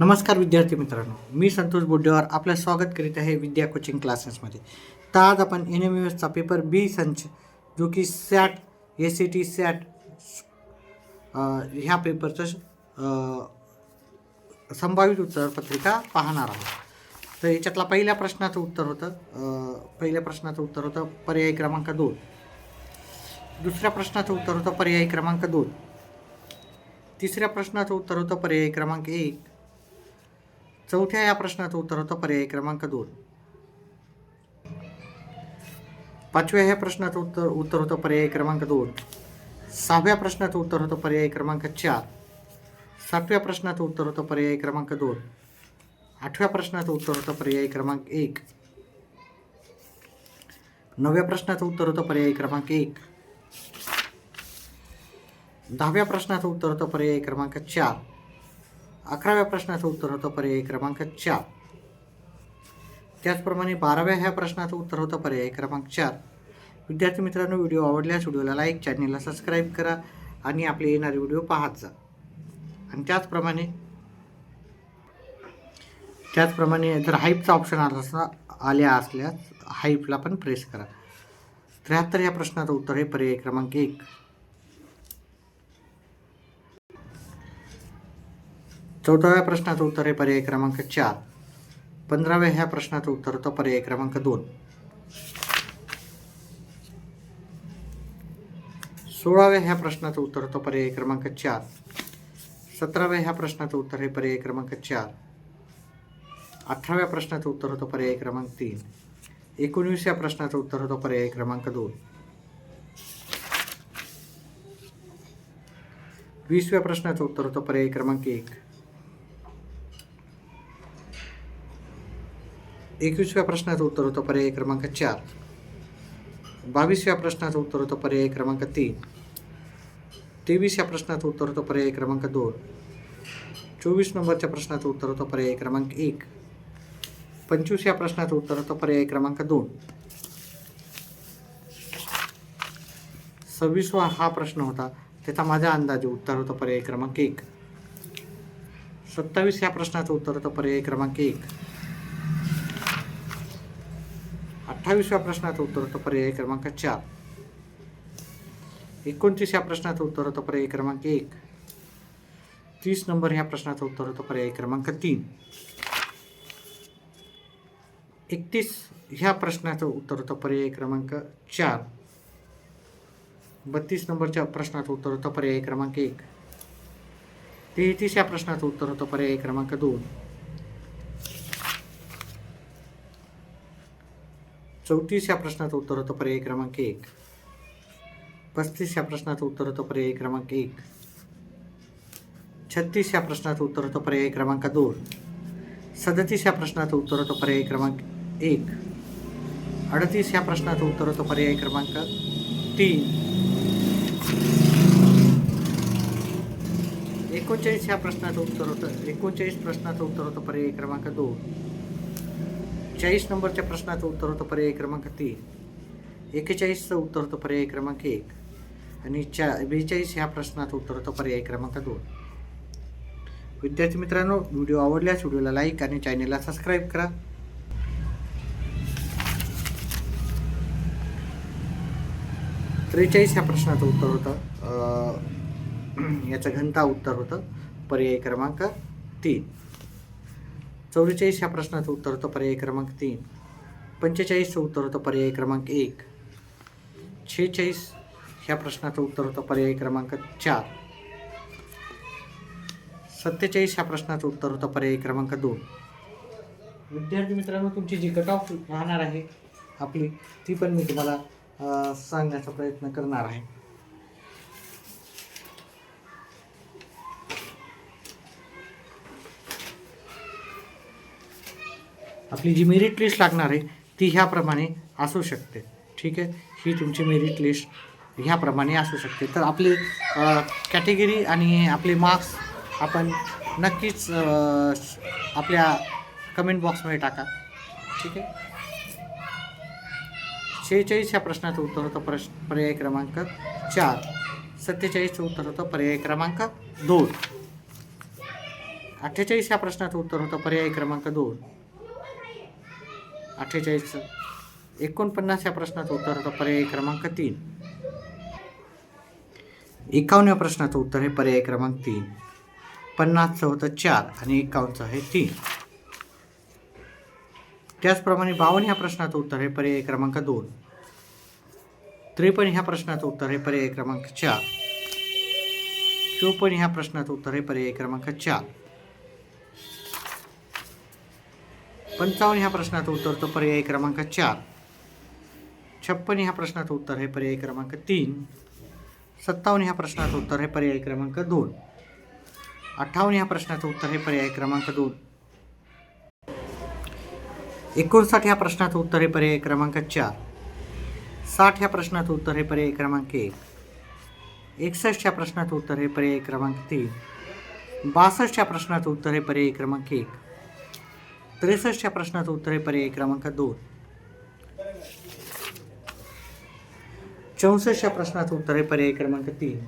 नमस्कार विद्यार्थी मित्रांनो मी संतोष बोड्डेवार आपलं स्वागत करीत आहे विद्या कोचिंग क्लासेसमध्ये तर आज आपण एन एम एसचा पेपर बी संच जो की SAT S C T SAT ह्या पेपरचं संभावित उत्तरपत्रिका पाहणार आहोत. तर याच्यातला पहिल्या प्रश्नाचं उत्तर होतं पहिल्या प्रश्नाचं उत्तर होतं पर्याय क्रमांक दोन. दुसऱ्या प्रश्नाचं उत्तर होतं पर्याय क्रमांक दोन. तिसऱ्या प्रश्नाचं उत्तर होतं पर्याय क्रमांक एक. चौथ्या या प्रश्नाचं उत्तर होतं पर्याय क्रमांक दोन. पाचव्या ह्या प्रश्नाचं उत्तर उत्तर होतं पर्याय क्रमांक दोन. सहाव्या प्रश्नाचं उत्तर होतं पर्याय क्रमांक चार. सातव्या प्रश्नाचं उत्तर होतं पर्याय क्रमांक दोन. आठव्या प्रश्नाचं उत्तर होतं पर्याय क्रमांक एक. नवव्या प्रश्नाचं उत्तर होतं पर्याय क्रमांक एक. दहाव्या प्रश्नाचं उत्तर होतं पर्याय क्रमांक चार. अकराव्या प्रश्नाचं उत्तर होतं पर्याय क्रमांक चार त्याचप्रमाणे बाराव्या ह्या प्रश्नाचं उत्तर होतं पर्याय क्रमांक चार विद्यार्थी मित्रांनो व्हिडिओ आवडल्यास व्हिडिओला लाईक चॅनलला सबस्क्राईब करा आणि आपले येणारे व्हिडिओ पाहत जा. आणि त्याचप्रमाणे त्याचप्रमाणे जर हाईपचा ऑप्शन आला असता आल्या असल्यास हाईपला पण प्रेस करा. त्र्याहत्तर या प्रश्नाचं उत्तर आहे पर्याय क्रमांक एक. चौदाव्या प्रश्नाचं उत्तर आहे पर्याय क्रमांक चार. पंधराव्या ह्या प्रश्नाचं उत्तर होतं पर्याय क्रमांक दोन. सोळाव्या ह्या प्रश्नाचं उत्तर होतं पर्याय क्रमांक चार. सतराव्या ह्या प्रश्नाचं उत्तर आहे पर्याय क्रमांक चार. अठराव्या प्रश्नाचं उत्तर होतं पर्याय क्रमांक तीन. एकोणवीसव्या प्रश्नाचं उत्तर होतं पर्याय क्रमांक दोन. वीसव्या प्रश्नाचं उत्तर होतं पर्याय क्रमांक एक. एकवीसव्या प्रश्नाचं उत्तर होतं पर्याय क्रमांक चार. बावीसव्या प्रश्नाचं उत्तर होतं पर्याय क्रमांक तीन. तेवीसच्या प्रश्नाचं उत्तर होतं पर्याय क्रमांक दोन. चोवीस नंबरच्या प्रश्नाचं उत्तर होतं पर्याय क्रमांक एक. पंचवीस या प्रश्नाचं उत्तर होतं पर्याय क्रमांक दोन. सव्वीसवा हा प्रश्न होता त्याचा माझ्या अंदाजे उत्तर होतं पर्याय क्रमांक एक. सत्तावीस या प्रश्नाचं उत्तर होतं पर्याय क्रमांक एक. अठ्ठावीसव्या प्रश्नाचं उत्तर होतं पर्याय क्रमांक चार. एकोणतीस या प्रश्नाचं उत्तर होतं पर्याय क्रमांक एक. तीस नंबर ह्या प्रश्नाचं उत्तर होतं पर्याय क्रमांक तीन. एकतीस ह्या प्रश्नाचं उत्तर होतं पर्याय क्रमांक चार. बत्तीस नंबरच्या प्रश्नाचं उत्तर होतं पर्याय क्रमांक एक. तेहतीस या प्रश्नाचं उत्तर होतं पर्याय क्रमांक दोन. चौतीस या प्रश्नाचं उत्तर होतं पर्याय क्रमांक एक. पस्तीस या प्रश्नाचं उत्तर होतं पर्याय क्रमांक एक. छत्तीस या प्रश्नाचं उत्तर होतं पर्याय क्रमांक दोन. सदतीस या प्रश्नाचं उत्तर होतं पर्याय क्रमांक एक. अडतीस या प्रश्नाचं उत्तर होतं पर्याय क्रमांक तीन. एकोणचाळीस या प्रश्नाचं उत्तर होतं एकोणचाळीस प्रश्नाचं उत्तर होतं पर्याय क्रमांक दोन. चाळीस नंबरच्या प्रश्नाचं उत्तर होतं पर्याय क्रमांक तीन. एकेचाळीसचं उत्तर होतं पर्याय क्रमांक एक. आणि चा बेचाळीस ह्या प्रश्नाचं उत्तर होतं पर्याय क्रमांक दोन. विद्यार्थी मित्रांनो व्हिडिओ आवडल्यास व्हिडिओला लाईक आणि चॅनेलला सबस्क्राईब करा. त्रेचाळीस ह्या प्रश्नाचं उत्तर होतं. याचं घनता उत्तर होतं पर्याय क्रमांक तीन. चौवेचाळीस ह्या प्रश्नाचं उत्तर होतं पर्याय क्रमांक तीन. पंचेचाळीसचं उत्तर होतं पर्याय क्रमांक एक. शेहेचाळीस ह्या प्रश्नाचं उत्तर होतं पर्याय क्रमांक चार. सत्तेचाळीस ह्या प्रश्नाचं उत्तर होतं पर्याय क्रमांक दोन. विद्यार्थी मित्रांनो तुमची जी कट ऑफ राहणार आहे आपली ती पण मी तुम्हाला सांगण्याचा प्रयत्न करणार आहे. आपली जी मेरिट लिस्ट लागणार आहे ती ह्याप्रमाणे असू शकते. ठीक आहे? ही तुमची मेरिट लिस्ट ह्याप्रमाणे असू शकते. तर आपले कॅटेगरी आणि आपले मार्क्स आपण नक्कीच आपल्या कमेंट बॉक्समध्ये टाका. ठीक आहे? शेहेचाळीस ह्या प्रश्नाचं उत्तर होतं प्रश्न पर्याय क्रमांक चार. सत्तेचाळीसचं उत्तर होतं पर्याय क्रमांक दोन. अठ्ठेचाळीस ह्या प्रश्नाचं उत्तर होतं पर्याय क्रमांक दोन. अठ्ठेचाळीस एकोणपन्नास ह्या प्रश्नाचं उत्तर होतं पर्याय क्रमांक तीन. एकावन्न प्रश्नाचं उत्तर हे पर्याय क्रमांक तीन. पन्नासचं होतं चार आणि एकावन्नचं आहे तीन. त्याचप्रमाणे बावन्न ह्या प्रश्नाचं उत्तर हे पर्याय क्रमांक दोन. त्रेपन्न ह्या प्रश्नाचं उत्तर हे पर्याय क्रमांक चार. चोपन्न ह्या प्रश्नाचं उत्तर हे पर्याय क्रमांक चार. पंचावन्न ह्या प्रश्नाचं उत्तर तो पर्याय क्रमांक चार. छप्पन्न ह्या प्रश्नाचं उत्तर हे पर्याय क्रमांक तीन. सत्तावन्न ह्या प्रश्नाचं उत्तर हे पर्याय क्रमांक दोन. अठ्ठावन्न ह्या प्रश्नाचं उत्तर हे पर्याय क्रमांक दोन. एकोणसाठ ह्या प्रश्नाचं उत्तर हे पर्याय क्रमांक चार. साठ ह्या प्रश्नाचं उत्तर हे पर्याय क्रमांक एक. एकसष्ट ह्या प्रश्नाचं उत्तर हे पर्याय क्रमांक तीन. बासष्ट ह्या प्रश्नाचं उत्तर हे पर्याय क्रमांक एक. त्रेसष्टच्या प्रश्नाचं उत्तर आहे पर्याय क्रमांक दोन. चौसष्टच्या प्रश्नाचं उत्तर आहे पर्याय क्रमांक तीन.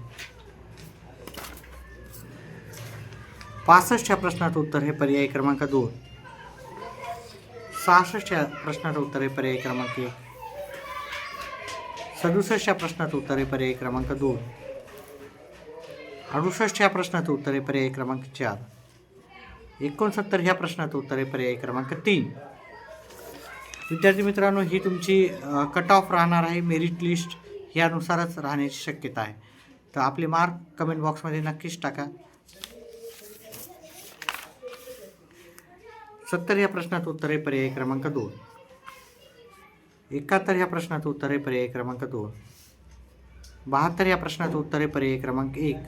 पासष्टच्या प्रश्नाचं उत्तर हे पर्याय क्रमांक दोन. सहासष्टच्या प्रश्नाचं उत्तर हे पर्याय क्रमांक एक. सदुसष्टच्या प्रश्नाचं उत्तर हे पर्याय क्रमांक दोन. अडुसष्टच्या प्रश्नाचं उत्तर हे पर्याय क्रमांक चार. एकोणसत्तर ह्या प्रश्नाचं उत्तर आहे पर्याय क्रमांक तीन. विद्यार्थी मित्रांनो ही तुमची कट ऑफ राहणार आहे मेरिट लिस्ट ह्यानुसारच राहण्याची शक्यता आहे. तर आपले मार्क कमेंट बॉक्समध्ये नक्कीच टाका. सत्तर या प्रश्नाचं उत्तर आहे पर्याय क्रमांक दोन. एकाहत्तर ह्या प्रश्नाचं उत्तर आहे पर्याय क्रमांक दोन. बहात्तर या प्रश्नाचं उत्तर आहे पर्याय क्रमांक एक.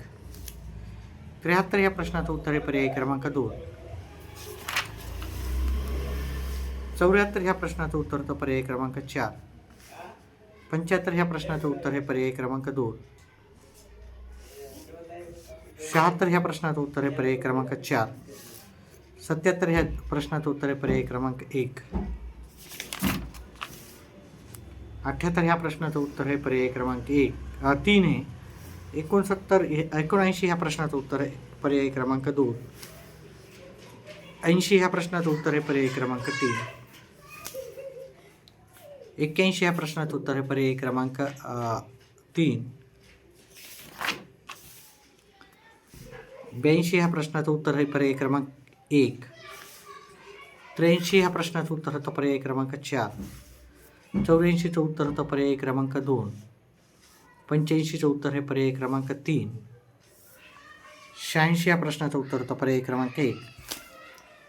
त्र्याहत्तर या प्रश्नाचं उत्तर आहे पर्याय क्रमांक दोन. चौऱ्याहत्तर ह्या प्रश्नाचं उत्तर होतं पर्याय क्रमांक चार. पंच्याहत्तर ह्या प्रश्नाचं उत्तर हे पर्याय क्रमांक दोन. शहात्तर ह्या प्रश्नाचं उत्तर आहे पर्याय क्रमांक चार. सत्याहत्तर ह्या प्रश्नाचं उत्तर आहे पर्याय क्रमांक एक. अठ्ठ्याहत्तर ह्या प्रश्नाचं उत्तर आहे पर्याय क्रमांक एक. तीन आहे एकोणसत्तर हे- एकोणऐंशी ह्या प्रश्नाचं उत्तर आहे पर्याय क्रमांक दोन. ऐंशी ह्या प्रश्नाचं उत्तर आहे पर्याय क्रमांक तीन. एक्क्याऐंशी ह्या प्रश्नाचं उत्तर आहे. पर्याय क्रमांक तीन. ब्याऐंशी ह्या प्रश्नाचं उत्तर आहे. पर्याय क्रमांक एक. त्र्याऐंशी ह्या प्रश्नाचं उत्तर होतं पर्याय क्रमांक चार. चौऱ्याऐंशीचं उत्तर होतं पर्याय क्रमांक दोन. पंच्याऐंशीचं उत्तर हे पर्याय क्रमांक तीन. शहाऐंशी या प्रश्नाचं उत्तर होतं पर्याय क्रमांक एक.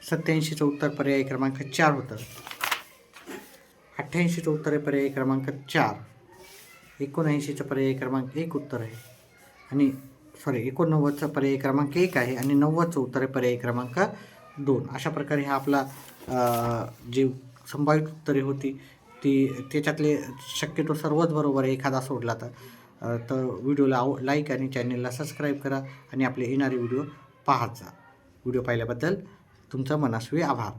सत्याऐंशीचं उत्तर पर्याय क्रमांक चार होतं. अठ्ठ्याऐंशीचं उत्तर आहे पर्याय क्रमांक चार. एकोणऐंशीचं पर्याय क्रमांक एक उत्तर आहे. आणि सॉरी एकोणनव्वदचा पर्याय क्रमांक एक आहे आणि नव्वदचं उत्तर आहे पर्याय क्रमांक दोन. अशा प्रकारे हा आपला जे जी संभावित उत्तरे होती ती त्याच्यातले शक्यतो सर्वच बरोबर आहे एखादा सोडला तर. तर व्हिडिओला आव लाईक आणि चॅनलला सबस्क्राईब करा आणि आपले येणारे व्हिडिओ पाहत जा. व्हिडिओ पाहिल्याबद्दल तुमचा मनास्वी आभार.